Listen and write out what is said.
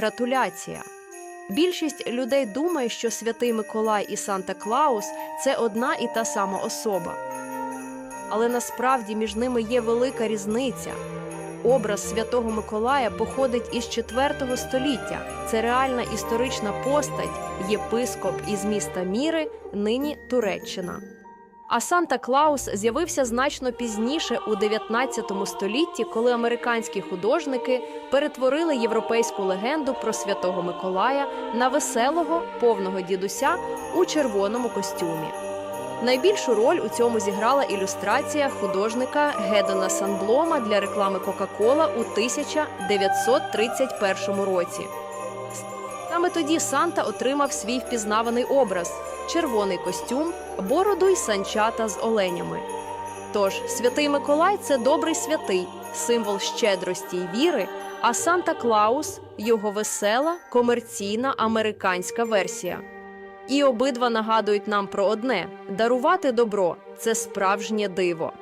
гратуляція. Більшість людей думає, що святий Миколай і Санта Клаус це одна і та сама особа. Але насправді між ними є велика різниця. Образ святого Миколая походить із IV століття. Це реальна історична постать, єпископ із міста Міри, нині Туреччина. А Санта Клаус з'явився значно пізніше у 19 столітті, коли американські художники перетворили європейську легенду про святого Миколая на веселого повного дідуся у червоному костюмі. Найбільшу роль у цьому зіграла ілюстрація художника Гедона Санблома для реклами Кока-Кола у 1931 році. Саме тоді Санта отримав свій впізнаваний образ червоний костюм, бороду й санчата з оленями. Тож святий Миколай це добрий святий, символ щедрості й віри, а Санта Клаус його весела, комерційна американська версія. І обидва нагадують нам про одне: дарувати добро це справжнє диво.